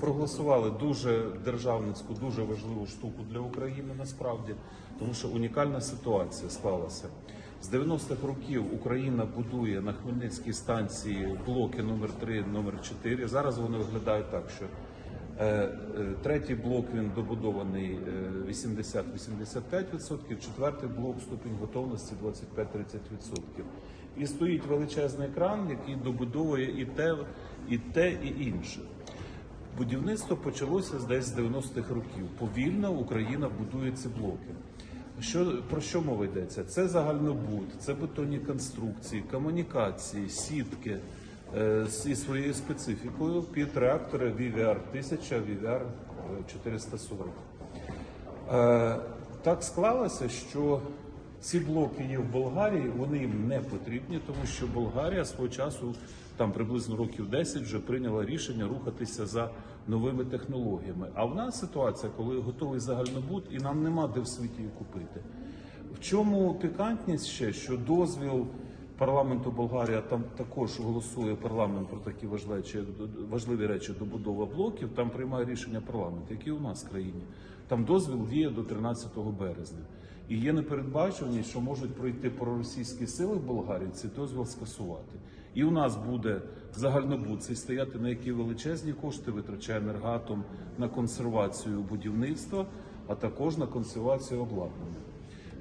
Проголосували дуже державницьку, дуже важливу штуку для України насправді, тому що унікальна ситуація склалася. З 90-х років Україна будує на Хмельницькій станції блоки номер 3 номер 4 Зараз вони виглядають так, що е, е, третій блок він добудований е, 80-85%, четвертий блок ступінь готовності 25-30%. І стоїть величезний екран, який добудовує і те, і те, і інше. Будівництво почалося десь з 90-х років. Повільно Україна будує ці блоки. Що про що мова йдеться? Це загальнобуд, це бетонні конструкції, комунікації, сітки е, зі своєю специфікою під реактори VVR 1000, VVR 440. Е, так склалося, що ці блоки є в Болгарії, вони їм не потрібні, тому що Болгарія свого часу, там приблизно років 10, вже прийняла рішення рухатися за новими технологіями. А в нас ситуація, коли готовий загальнобут, і нам нема де в світі її купити. В чому пікантність ще, що дозвіл парламенту Болгарія там також голосує парламент про такі важливі, важливі речі добудова блоків. Там приймає рішення парламент, які у нас в країні. Там дозвіл діє до 13 березня. І є непередбачуваність, що можуть пройти проросійські сили в Болгарії цей дозвіл скасувати. І у нас буде загальнобуд цей стояти, на які величезні кошти витрачає енергатом на консервацію будівництва, а також на консервацію обладнання.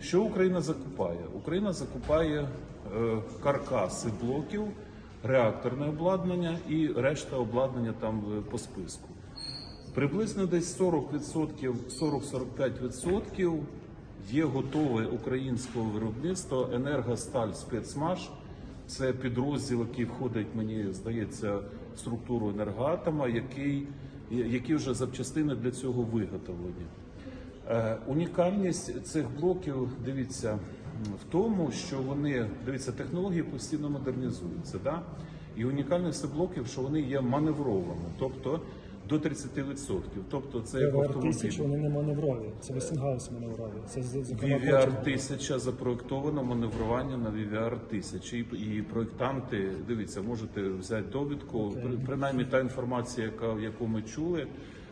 Що Україна закупає? Україна закупає е, каркаси блоків, реакторне обладнання і решта обладнання там е, по списку. Приблизно десь 40%, 40-45% є готове українського виробництва енергосталь спецмаш. Це підрозділ, який входить, мені здається, в структуру енергоатома, який, які вже запчастини для цього виготовлені. Е, Унікальність цих блоків, дивіться, в тому, що вони дивіться, технології постійно модернізуються. Да? І унікальність цих блоків, що вони є маневровими, тобто до 30%. Тобто це як автомобіль. 1000 вони не маневрові, це Вестінгаус маневрові. Це зокрема VVR потім. 1000 запроектовано маневрування на VVR 1000 і, і проєктанти, дивіться, можете взяти довідку, при- принаймні та інформація, яка, яку ми чули.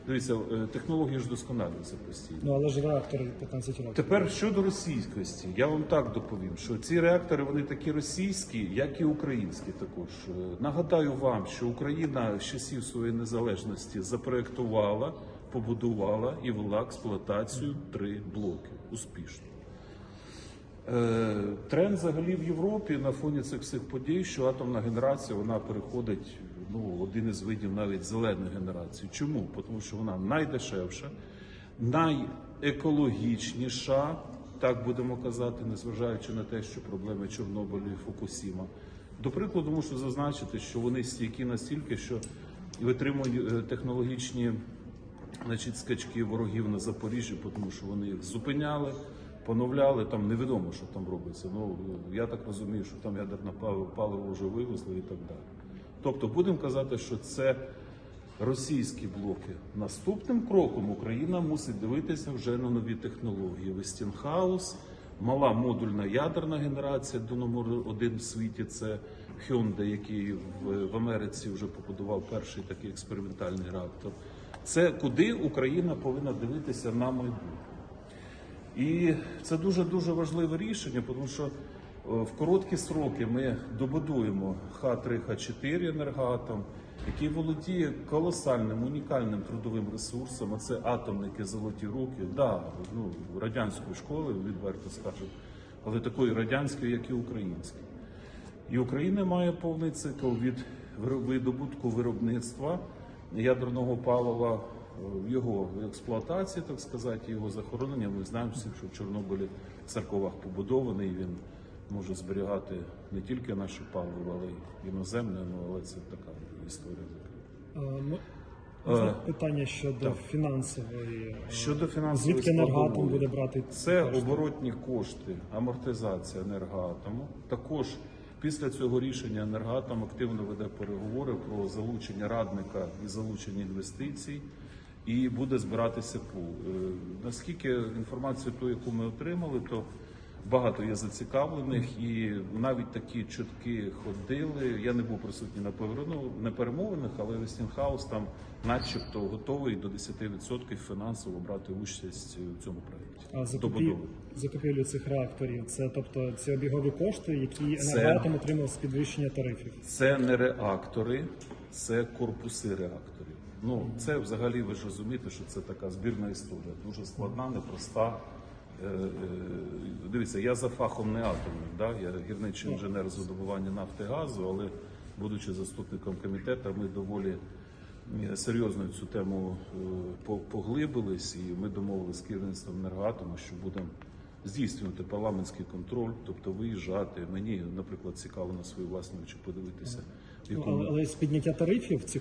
Дивіться, е, технології ж досконалюються постійно. Ну але ж реактори 15 років. Тепер щодо російськості, я вам так доповім, що ці реактори вони такі російські, як і українські. Також Е, нагадаю вам, що Україна з часів своєї незалежності запроектувала, побудувала і вела експлуатацію три блоки успішно. Е, Тренд взагалі в Європі на фоні цих всіх подій, що атомна генерація вона переходить ну, один із видів навіть зеленої генерації. Чому? Тому що вона найдешевша, найекологічніша, так будемо казати, незважаючи на те, що проблеми Чорнобилю і Фукусіма. До прикладу, мушу зазначити, що вони стійкі настільки, що витримують е, технологічні значить, скачки ворогів на Запоріжжі, тому що вони їх зупиняли, поновляли. Там невідомо, що там робиться. Ну я так розумію, що там ядерне паливо, вже вивезли і так далі. Тобто, будемо казати, що це російські блоки. Наступним кроком Україна мусить дивитися вже на нові технології. Вестінхаус, мала модульна ядерна генерація до номеру один в світі. Це Hyundai, який в Америці вже побудував перший такий експериментальний реактор. Це куди Україна повинна дивитися на майбутнє. І це дуже дуже важливе рішення, тому що е, в короткі сроки ми добудуємо Х3, Х4 енергоатом, який володіє колосальним унікальним трудовим ресурсом. А це атомники золоті руки, да, ну радянської школи, відверто скажу, але такої радянської, як і української. І Україна має повний цикл від видобутку виробництва ядерного палива його експлуатації, так сказати, його захоронення. Ми знаємо всі, що в Чорнобилі церковах побудований. Він може зберігати не тільки наше паливо, але й іноземне. Ну але це така історія. Е, ну, Е, можна питання щодо фінансової. е, Щодо фінансової Звідки енергоатом буде брати це кошти? оборотні кошти, амортизація енергоатому. Також після цього рішення енергоатом активно веде переговори про залучення радника і залучення інвестицій. І буде збиратися пул. Е, Наскільки інформацію, ту, яку ми отримали, то Багато є зацікавлених, і навіть такі чутки ходили. Я не був присутній на поверну на перемовинах, але Вестінхаус там, начебто, готовий до 10% фінансово брати участь у цьому проєкті. А закупі... Закупівлю цих реакторів, це тобто ці обігові кошти, які Це- енергоатом отримав з підвищення тарифів. Це не реактори, це корпуси реакторів. Ну це взагалі ви ж розумієте, що це така збірна історія, дуже складна, непроста. Е, е, Дивіться, я за фахом не атомник, да? я гірничий інженер з видобування нафти і газу, але будучи заступником комітету, ми доволі е, серйозно цю тему е, поглибились, і ми домовилися з керівництвом енергоатому, що будемо здійснювати парламентський контроль, тобто виїжджати. Мені, наприклад, цікаво на свої власні очі подивитися, Ну, якому але, з підняття тарифів ці